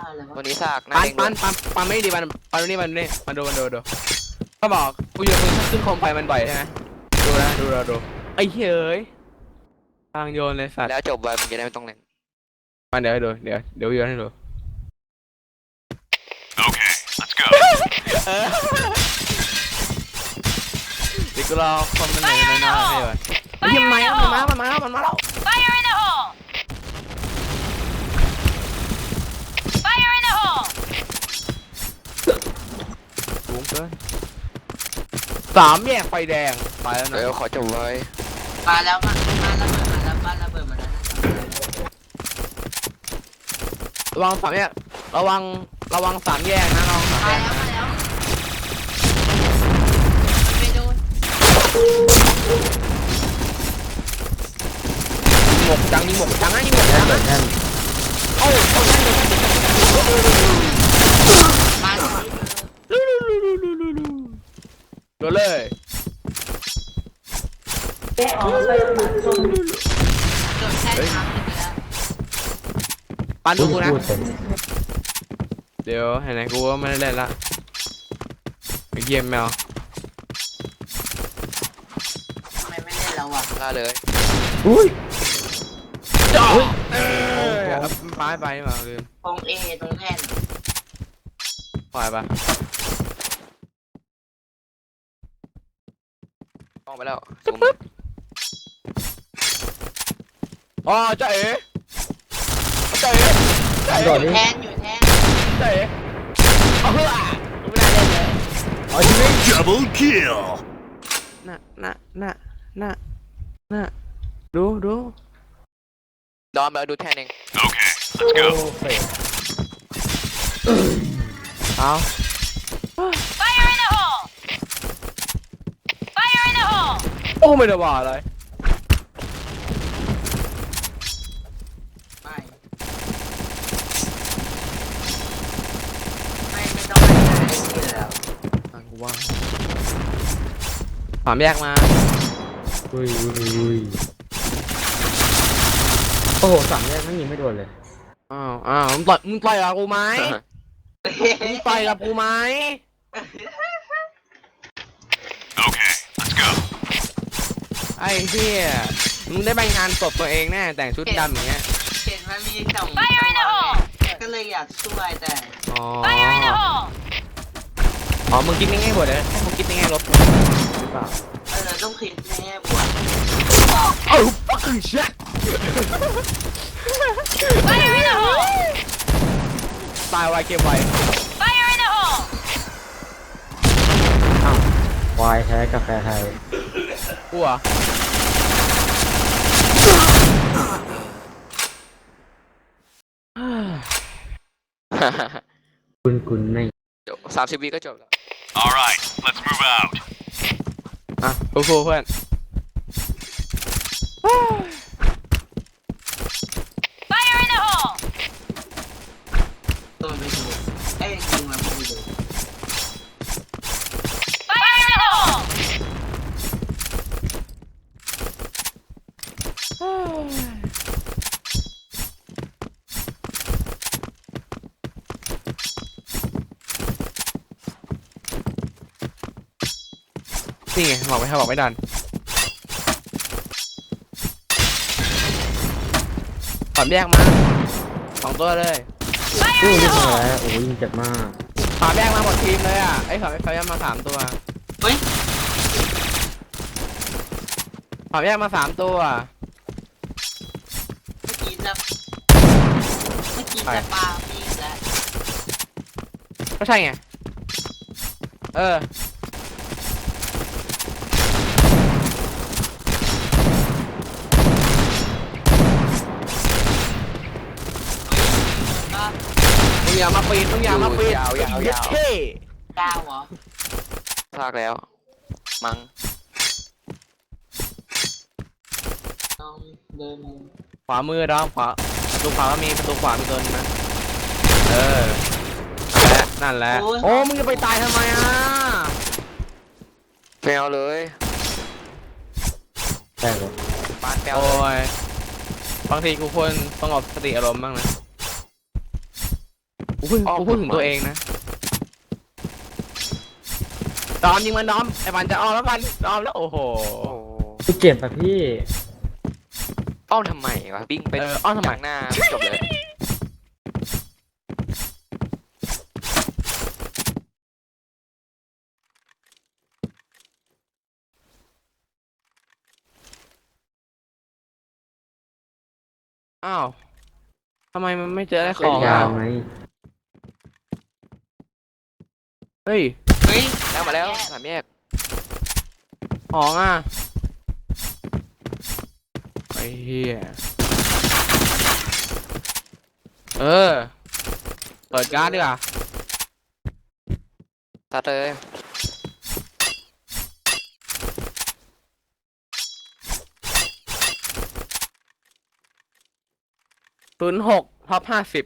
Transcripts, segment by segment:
อะไรวะวันนี้ซากหน้าปันเด้งปัด้วนยปันปันไม่ดีปันปันนี่มันนี่มันดูมันดูดูก็บอกกูโยนมึงขึ้นโคมไฟมันบ่อยใช่ไหมดูนะดูดูดูไอ้เหี้ยเอ้ยทางโยนเลยสัตว์แล้วจบไปมึงจะได้ไม่ต้องเล่นมาเดี๋ยวให้ดูเดี๋ยวเดี๋ยวโยนให้ดู Okay, let's go. เออเดี๋ยวกูรอคนมันไหนมันมาให้ก่อนไอ้เหี้ยมันมาแล้วมันมามันมาแล้วมันมาแล้ว Fire in the hole! Fire in the hole! สูงเกินสามแยกไฟแดงไปแล้วนะเดี๋ยวขอจบไว้มาแล้วมามาระเบิดมาแล้วบ้านระเบิดมาแล้วนะระวังสามแยกระวังระวังสามแยกนะระวังสามมาแยกแล้วมาแล้วไปดูหมกจังนี่หมกจังนะนี่หมกจังนะโอ้ยโอ้ยนั่นเลยมาแล้ว โด นเลยเกือบแช่น้ำไปแล้วปันดูกูนะ เดี๋ยวไหนๆกูก็ไม่ได้เล่นละไปเยี่ยมแมวทำไมไม่เล่นแล้วอะล่าเลยจ้าเออไปไปนี่มาลืมตรงเอตรงแท่นปล่อยปะ องไปแล้วซูมอ๋อจ้าเอ๋จ้าเอ๋จ้าเอ๋แท่นอยู่แท่นจ้าเอ๋เอาเพื่อไม่ได้เล่นเลย Double kill. น่ะน่ะน่ะน่ะน่ะดูดูดอมแล้วดูแทนเอง Okay, let's go. เอา Fire in the hole! Fire in the hole! โอ้ไม่ได้ว่าอะไรไม่ไม่ไม่ต้องไปไหนที่แล้วอะกูว่าสามแยกมาอุ้ยอุ้ยอุ้ยโอ้โหสามแยกไม่ยิงไม่โดนเลย อ้าวอ้าวมึงต่อยมึงต่อยกับกูไหมมึงต่อยกับกูไหม Okay, let's go. ไอ้เหี้ยมึงได้ไปงานศพตัวเองแน่แต่งชุดดำอย่างเงี้ยเห็นมันมีสอง Fire in the hole! ก็เลยอยากช่วยแต่อ๋อ Fire in the hole! อ๋อมึงคิดง่ายๆหมดเลยให้มึงคิดง่ายๆลบหรือเปล่าเออต้องคิดแน่บวกเอ้า fucking shit Fire in the hole! ตายไวเกมไว Fire in the hole! อ้าววายแท้กาแฟไทยกูเหรอ คุณคุณไม่จบสามสิบวิก็จบแล้ว All right, let's move out. อะฟูๆเพื่อน Fire in the hole! ตัวไม่ดูเอ้ยจริงมันไม่ดู Fire in the hole! นี่ไงบอกไม่ให้บอกไม่ดันถอนแยกมาสองตัวเลย Fire อู้ in นี่ the ทำ hole! อะไรโอ้ยยิงเจ็บมากถอนแยกมาหมดทีมเลยอะไอ้ถอนถอนแยกมาสามตัวเฮ้ยถอนแยกมาสามตัวเมื่อกี้จะเมื่อกี้จะปามีดแล้วก็ใช่ไงเออ อย่ามาปีนมึงอย่ามาปีนยาวยาวยาว เท่ก้าวเหรอซากแล้ว มั้งต้องเดินขวามือดอมขวาประตูขวาก็มีประตูขวามีตัวนึงนะเออนั่นแหละนั่นแหละโอ้มึงจะไปตายทำไมอะแปลวเลยใช่เลยปานแปลวโอ้เลยยบางทีกูควรสงบสติอารมณ์บ้างนะ กูพูดอ้อมกูพูดถึงทำไมตัวเองนะดอมยิงมันดอมไอ้มันจะออมแล้วมันดอมแล้วโอ้โหโอ้พี่เจ็บอะพี่อ้อมทำไมวะบิ้งไปเอออ้อมทำไมจากหน้าจบเลยอ้าวทำไมมันไม่เจออะไรขเป็อนงยาอะ วไง เฮ้ยเฮ้ยแล้วมาแล้วสามแยกของอะไอ้เหี้ยเออ เปิดการ์ดดีกว่าตัดเลยศูนย์หกท็อปห้าสิบ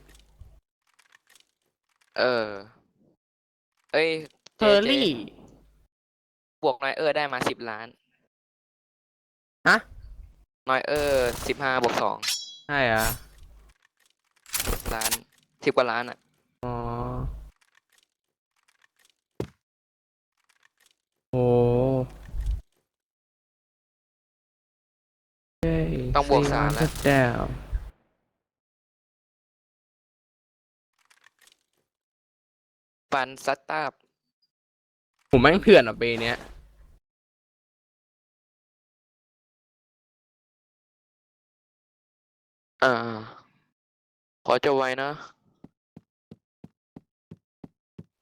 เออ เอ้ยเทอร์รี่บวกนอยเออร์ได้มาสิบล้านฮะนอยเออร์สิบห้าบวกสองใช่เหรอะล้านสิบกว่าล้านอะอ๋อโอ้เย้ต้องบวกสามแล้ว แล้วปันซัตตาบผมแม่งเถื่อนอะปีเนี้ยอ่า ขอจะไว้นะ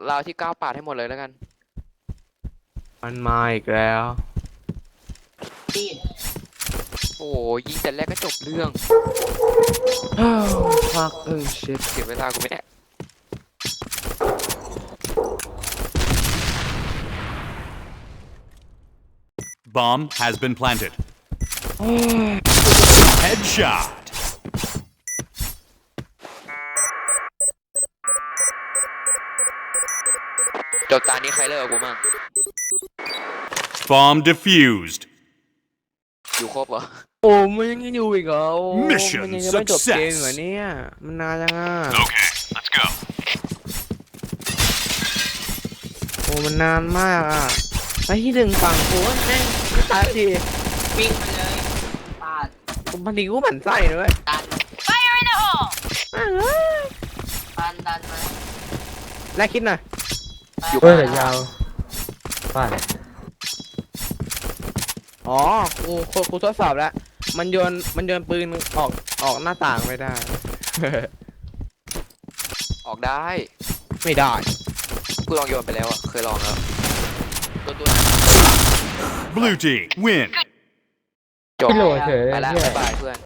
ลาวที่เก้าปาดให้หมดเลยแล้วกัน มันมาอีกแล้วนี่โอ้ยยิงแต่แรกก็จบเรื่องฟักเอ้ยชิตเสียเวลากูไม่ได้ Bomb has been planted. Headshot. จบตานี้ใครเลิกกับกูมั่ง Bomb defused. อยู่ครบเหรอโอ้มันยังอยู่อีกเหรอโอ้ Mission มันยังจะไม่จบเกม success เหรอเนี่ย มันนานจังอะ Okay, let's go. โอ้มันนานมากอะ ไอ้ที่หนึ่งฝั่งกูว่าแม่งไม่ตายสักทีวิ่งไปเลยปาดบางทีกูหมั่นไส้ด้วยดัน Fire in the hole! แม่งเอ้ยดันดันมาแลกคิดหน่อยอยู่เฮ้ยแต่ยาวฟาดอ๋อกูกูกูทดสอบแล้ว มันโยนมันโยนปืนออกออกหน้าต่างไม่ได้ ออกได้ ไม่ได้ กูลองโยนไปแล้วอะเคยลองแล้ว ตัวตัวนั้น Blue team, win. จบพี่โหลเฉยไปเลยแล้วเหี้ยบ๊ายบายเพื่อน